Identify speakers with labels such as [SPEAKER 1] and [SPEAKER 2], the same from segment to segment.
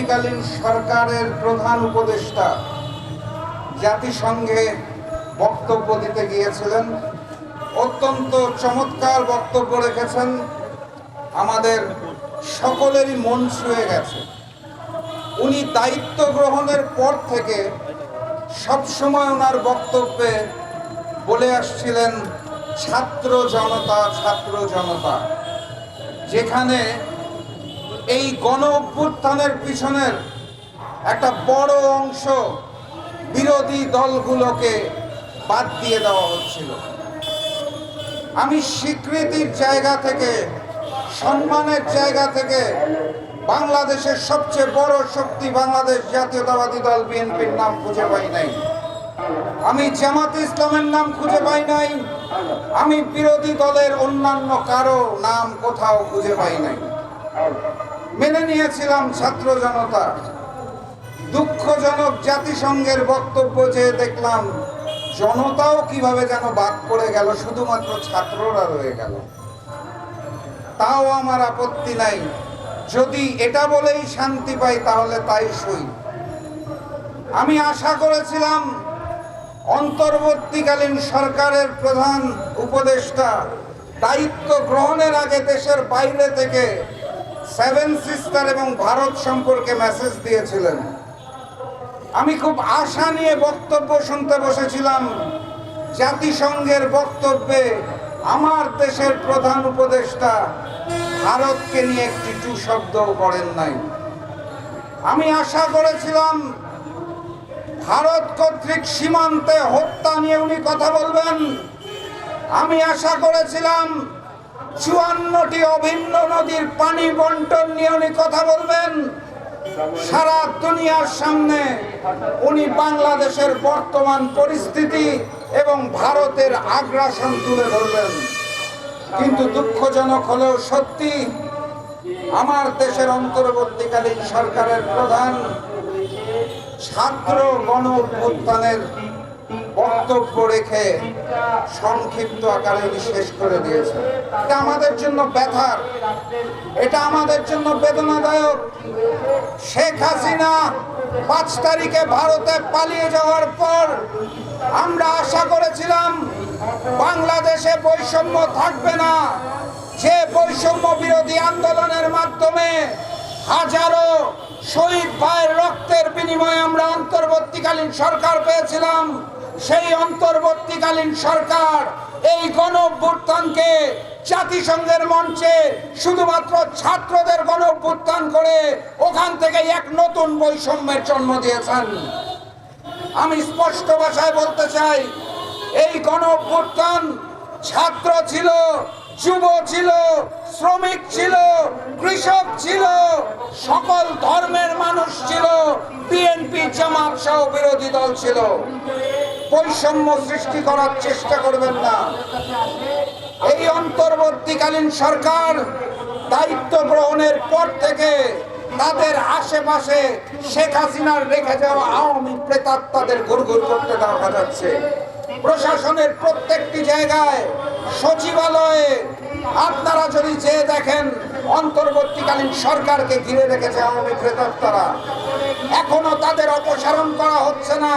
[SPEAKER 1] অন্তর্বর্তীকালীন সরকারের প্রধান উপদেষ্টা জাতিসংঘে বক্তব্য দিতে গিয়েছিলেন। অত্যন্ত চমৎকার বক্তব্য রেখেছেন। আমাদের সকলেরই মন ছুঁয়ে গেছে। উনি দায়িত্ব গ্রহণের পর থেকে সবসময় ওনার বক্তব্যে বলে আসছিলেন, ছাত্র জনতা ছাত্র জনতা। যেখানে এই গণ অভ্যুত্থানের পিছনের একটা বড় অংশ বিরোধী দলগুলোকে বাদ দিয়ে দেওয়া হচ্ছিল। আমি স্বীকৃতির জায়গা থেকে, সম্মানের জায়গা থেকে বাংলাদেশের সবচেয়ে বড় শক্তি বাংলাদেশ জাতীয়তাবাদী দল বিএনপির নাম খুঁজে পাই নাই। আমি জামাত ইসলামের নাম খুঁজে পাই নাই। আমি বিরোধী দলের অন্যান্য কারও নাম কোথাও খুঁজে পাই নাই। মেনে নিয়েছিলাম ছাত্র জনতা। দুঃখজনক জাতিসংঘের বক্তব্য যে দেখলাম, জনতাও কীভাবে যেন বাদ পড়ে গেল, শুধুমাত্র ছাত্ররা রয়ে গেল। তাও আমার আপত্তি নাই। যদি এটা বলেই শান্তি পাই, তাহলে তাই সই। আমি আশা করেছিলাম, অন্তর্বর্তীকালীন সরকারের প্রধান উপদেষ্টা দায়িত্ব গ্রহণের আগে দেশের বাইরে থেকে সেভেন সিস্টার এবং ভারত সম্পর্কে মেসেজ দিয়েছিলেন। আমি খুব আশা নিয়ে বক্তব্য শুনতে বসেছিলাম। জাতিসংঘের বক্তব্যে আমার দেশের প্রধান উপদেষ্টা ভারতকে নিয়ে একটি টু শব্দও করেন নাই। আমি আশা করেছিলাম ভারত কর্তৃক সীমান্তে হত্যা নিয়ে উনি কথা বলবেন। আমি আশা করেছিলাম চুয়ান্নটি অভিন্ন নদীর পানি বন্টন নিয়ে উনি কথা বলবেন। সারা দুনিয়ার সামনে উনি বাংলাদেশের বর্তমান পরিস্থিতি এবং ভারতের আগ্রাসন তুলে ধরবেন। কিন্তু দুঃখজনক হলেও সত্যি আমার দেশের অন্তর্বর্তীকালীন সরকারের প্রধান ছাত্র গণ বক্তব্য রেখে সংক্ষিপ্ত আকারে শেষ করে দিয়েছেন এটা আমাদের জন্য ব্যথার, এটা আমাদের জন্য বেদনাদায়ক। শেখ হাসিনা পাঁচ তারিখে ভারতে পালিয়ে যাওয়ার পর আমরা আশা করেছিলাম বাংলাদেশে বৈষম্য থাকবে না। যে বৈষম্য বিরোধী আন্দোলনের মাধ্যমে হাজারো শহীদ ভাইয়ের রক্তের বিনিময়ে আমরা অন্তর্বর্তীকালীন সরকার পেয়েছিলাম সেই অন্তর্বর্তীকালীন সরকার এই গণ জাতিসংঘের মঞ্চে শুধুমাত্র ছাত্রদের গণ করে ওখান থেকে এক নতুন বৈষম্যের জন্ম দিয়েছেন। আমি স্পষ্ট ভাষায় বলতে চাই, এই গণ ছাত্র ছিল, যুব ছিল, শ্রমিক ছিল, কৃষক ছিল, সকল ধর্মের মানুষ ছিল, বিএনপি জামাত সহ বিরোধী দল ছিল। বৈষম্য সৃষ্টি করার চেষ্টা করবেন না। এই অন্তর্বর্তীকালীন সরকার দায়িত্ব গ্রহণের পর থেকে তাদের আশেপাশে শেখ হাসিনার রেখে যাওয়া আওয়ামী প্রেতাত্মাদের ঘুরঘুর করতে দেখা যাচ্ছে। প্রশাসনের প্রত্যেকটি জায়গায় সচিবালয়ে আপনারা যদি চেয়ে দেখেন, অন্তর্বর্তীকালীন সরকারকে ঘিরে রেখেছে আওয়ামী প্রেতাত্মারা। এখনও তাদের অপসারণ করা হচ্ছে না।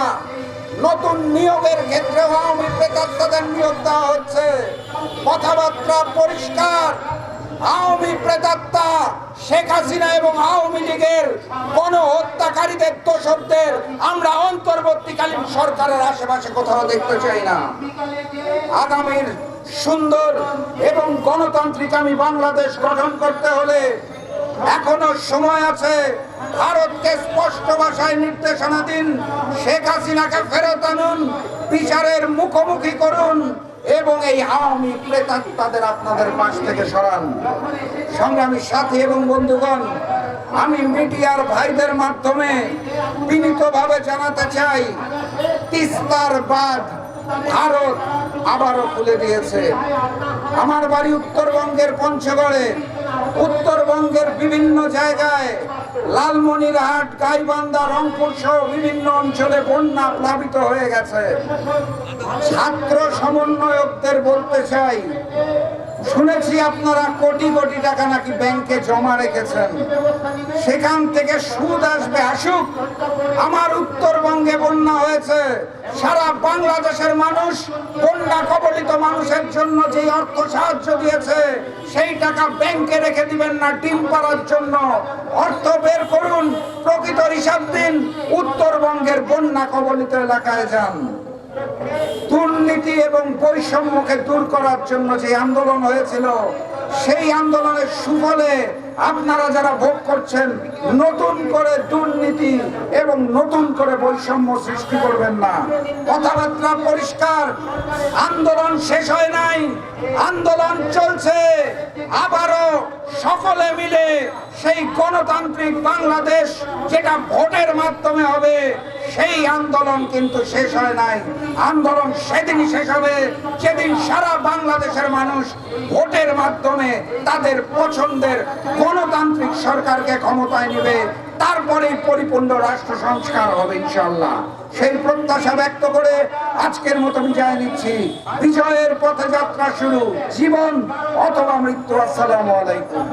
[SPEAKER 1] নতুন নিয়োগের ক্ষেত্রে আওয়ামী প্রেতাত্মাদের নিয়োগ দেওয়া হচ্ছে। কথাবার্তা পরিষ্কার। আওয়ামী প্রেতাত্মা শেখ হাসিনা এবং আওয়ামী লীগের গণ হত্যাকারীদের আমরা অন্তর্বর্তীকালীন সরকারের আশেপাশে কোথাও দেখতে চাই না। আগামীর সুন্দর এবং গণতান্ত্রিক আমি বাংলাদেশ গঠন করতে হলে এখনও সময় আছে। ভারতকে স্পষ্ট ভাষায় নির্দেশনা দিন। শেখ হাসিনাকে ফেরত আনুন, বিচারের মুখোমুখি করুন এবং এই আওয়ামী প্রেতাত্মাদের আপনাদের পাশ থেকে সরান। সংগ্রামী সাথী এবং বন্ধুগণ, আমি মিডিয়ার ভাইদের মাধ্যমে বিনীতভাবে জানাতে চাই, তিস্তার বাদ ভারত আবারও খুলে দিয়েছে। আমার বাড়ি উত্তরবঙ্গের পঞ্চগড়ে, উত্তরবঙ্গের বিভিন্ন জায়গায় লালমনিরহাট গাইবান্ধা রংপুর সহ বিভিন্ন অঞ্চলে বন্যা প্লাবিত হয়ে গেছে। ছাত্র সমন্বয়কদের বলতে চাই শুনেছি আপনারা কোটি কোটি টাকা নাকি ব্যাংকে জমা রেখেছেন। সেখান থেকে সুদ আসবে, আসুক। আমার উত্তরবঙ্গে বন্যা হয়েছে। সারা বাংলাদেশের মানুষ বন্যা কবলিত মানুষের জন্য যে অর্থ সাহায্য দিয়েছে, সেই টাকা ব্যাংকে রেখে দিবেন না, ডিম পাড়ার জন্য। অর্থ বের করুন, প্রকৃত হিসাব দিন, উত্তরবঙ্গের বন্যা কবলিত এলাকায় যান। দুর্নীতি এবং বৈষম্যকে দূর করার জন্য যে আন্দোলন হয়েছিল সেই আন্দোলনের সুফলে আপনারা যারা ভোগ করছেন, নতুন করে দুর্নীতি এবং নতুন করে বৈষম্য সৃষ্টি করবেন না। কথাবার্তা পরিষ্কার, আন্দোলন শেষ হয় নাই, আন্দোলন চলছে, আবারও সকলে মিলে সেই গণতান্ত্রিক বাংলাদেশ যেটা ভোটের মাধ্যমে হবে, সেই আন্দোলন কিন্তু শেষ হয় নাই। আন্দোলন সেদিনই শেষ হবে, যেদিন সারা বাংলাদেশের মানুষ ভোটের মাধ্যমে তাদের পছন্দের গণতান্ত্রিক সরকারকে ক্ষমতায় নেবে তারপরে পরিপূর্ণ রাষ্ট্র সংস্কার হবে ইনশাল্লাহ সেই প্রত্যাশা ব্যক্ত করে আজকের মতো বিজয় নিচ্ছি। বিজয়ের পথে যাত্রা শুরু। জীবন অথবা মৃত্যু। আসসালামু আলাইকুম।